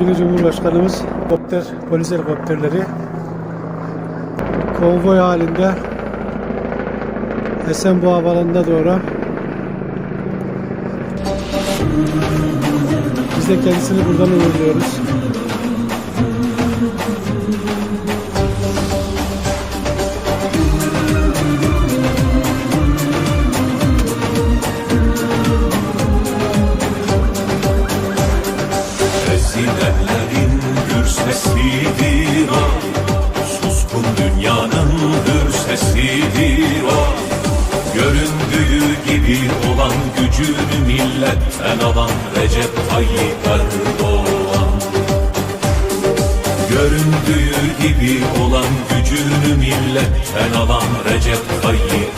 Yeni Cumhurbaşkanımız helikopter, polis helikopterleri konvoy halinde Esenboğa Havalanı'na doğru biz de kendisini buradan uğurluyoruz. Ezilenlerin gür sesidir o. Suskun dünyanın hür sesidir o. Göründüğü gibi olan gücünü milletten alan Recep Tayyip Erdoğan. Göründüğü gibi olan gücünü milletten alan Recep Tayyip